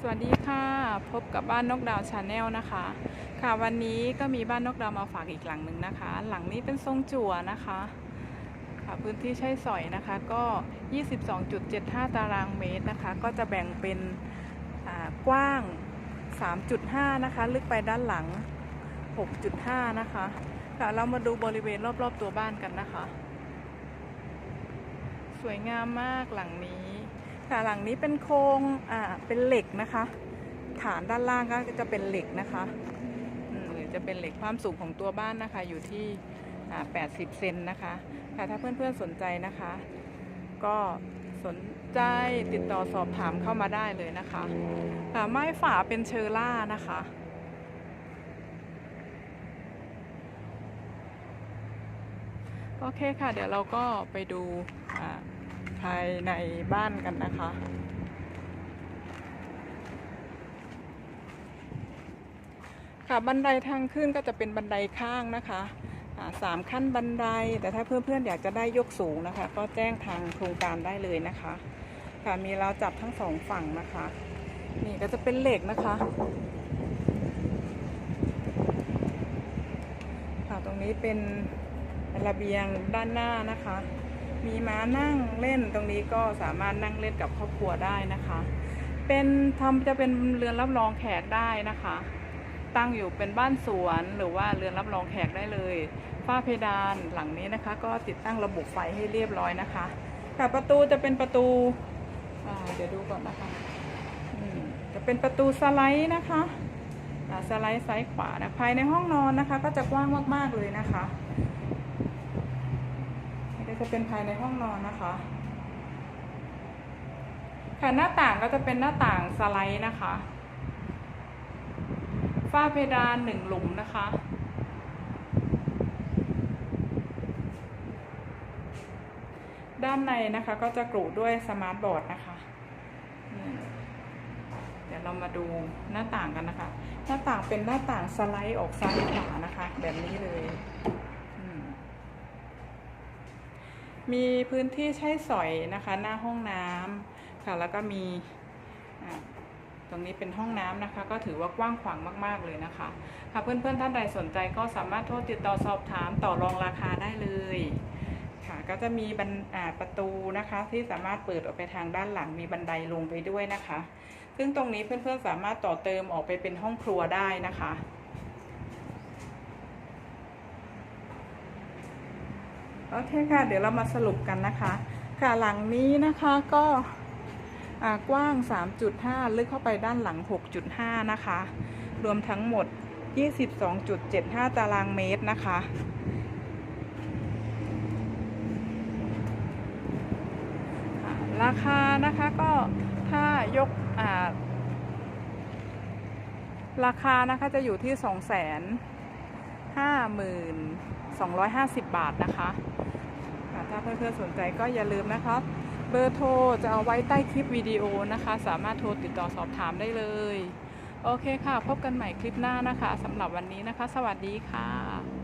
สวัสดีค่ะ พบกับบ้านนกดาวชาแนลนะคะ ค่ะวันนี้ก็มีบ้านนกดาวมาฝากอีกหลังหนึ่งนะคะ หลังนี้เป็นทรงจั่วนะคะค่ะพื้นที่ใช้สอยนะคะก็ 22.75 ตารางเมตรนะคะ ก็จะแบ่งเป็นกว้าง 3.5 นะคะ ลึกไปด้านหลัง 6.5 นะคะ ค่ะเรามาดูบริเวณรอบๆตัวบ้านกันนะคะ สวยงามมากหลังนี้ ค่ะหลังนี้เป็นโครงอ่าเป็นเหล็กนะคะ ฐานด้านล่างก็จะเป็นเหล็กนะคะหรือจะเป็นเหล็กความสูงของตัวบ้านนะคะ อยู่ที่อ่า80 เซนนะคะค่ะถ้าเพื่อนๆสนใจนะคะ ก็สนใจติดต่อสอบถามเข้ามาได้เลยนะคะค่ะไม้ฝาเป็นเชอร่านะคะโอเคค่ะ เดี๋ยวเราก็ไปดูอ่าายในบ้านกันนะคะ ค่ะบันไดทางขึ้นก็จะเป็นบันไดข้างนะคะสามขั้นบันได แต่ถ้าเพื่อนๆอยากจะได้ยกสูงนะคะ ก็แจ้งทางโครงการได้เลยนะคะ ค่ะมีราวจับทั้งสองฝั่งนะคะ นี่ก็จะเป็นเหล็กนะคะค่ะตรงนี้เป็นระเบียงด้านหน้านะคะ มีม้านั่งเล่นตรงนี้ก็สามารถนั่งเล่นกับครอบครัวได้นะคะ เป็นทำจะเป็นเรือนรับรองแขกได้นะคะ ตั้งอยู่เป็นบ้านสวนหรือว่าเรือนรับรองแขกได้เลยฝ้าเพดานหลังนี้นะคะ ก็ติดตั้งระบบไฟให้เรียบร้อยนะคะค่ะประตูจะเป็นประตูเดี๋ยวดูก่อนนะคะจะเป็นประตูสไลด์นะคะอ่าสไลด์ซ้ายขวานะภายในห้องนอนนะคะ ก็จะกว้างมากๆเลยนะคะ นี่ก็จะเป็นภายในห้องนอนนะคะ ค่ะหน้าต่างก็จะเป็นหน้าต่างสไลด์นะคะ ฝ้าเพดานหนึ่งหลุมนะคะ ด้านในนะคะก็จะกรูดด้วยสมาร์ทบอร์ดนะคะ เดี๋ยวเรามาดูหน้าต่างกันนะคะ หน้าต่างเป็นหน้าต่างสไลด์ออกซ้ายขวานะคะ แบบนี้เลยอืม มีพื้นที่ใช้สอยนะคะ หน้าห้องน้ำค่ะ แล้วก็มีตรงนี้เป็นห้องน้ำนะคะ ก็ถือว่ากว้างขวางมาก ๆ เลยนะคะค่ะเพื่อนๆท่านใดสนใจก็สามารถโทรติดต่อสอบถามต่อรองราคาได้เลยค่ะก็จะมีบันประตูนะคะที่สามารถเปิดออกไปทางด้านหลังมีบันไดลงไปด้วยนะคะ ซึ่งตรงนี้เพื่อนๆสามารถต่อเติมออกไปเป็นห้องครัวได้นะคะ โอเคค่ะ เดี๋ยวเรามาสรุปกันนะคะ ค่ะหลังนี้นะคะก็กว้าง 3.5 ลึกเข้าไปด้านหลัง 6.5 นะคะ รวมทั้งหมด 22.75 ตารางเมตรนะคะ ราคานะคะก็ถ้ายการาคานะคะจะอยู่ที่ 2 5 2 5 0 บาทนะคะค่ะถ้าเพื่อนๆสนใจก็อย่าลืมนะคะเบอร์โทรจะเอาไว้ใต้คลิปวิดีโอนะคะ สามารถโทรติดต่อสอบถามได้เลย โอเคค่ะ พบกันใหม่คลิปหน้านะคะสำหรับวันนี้นะคะ สวัสดีค่ะ